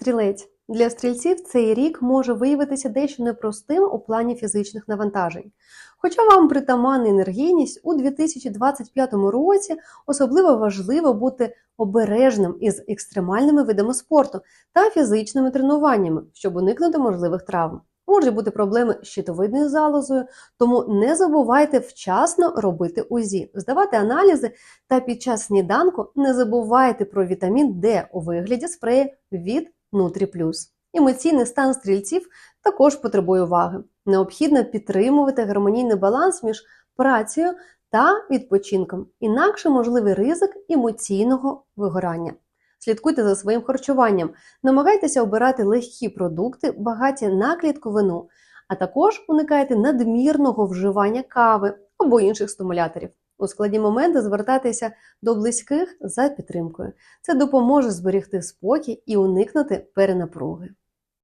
Стрілець для стрільців цей рік може виявитися дещо непростим у плані фізичних навантажень. Хоча вам притаманна енергійність у 2025 році особливо важливо бути обережним із екстремальними видами спорту та фізичними тренуваннями, щоб уникнути можливих травм. Можуть бути проблеми з щитовидною залозою, тому не забувайте вчасно робити УЗІ, здавати аналізи та під час сніданку не забувайте про вітамін Д у вигляді спрею від Нутріплюс. Емоційний стан стрільців також потребує уваги. Необхідно підтримувати гармонійний баланс між працею та відпочинком, інакше можливий ризик емоційного вигорання. Слідкуйте за своїм харчуванням, намагайтеся обирати легкі продукти, багаті на клітковину, а також уникайте надмірного вживання кави або інших стимуляторів. У складні моменти звертатися до близьких за підтримкою. Це допоможе зберегти спокій і уникнути перенапруги.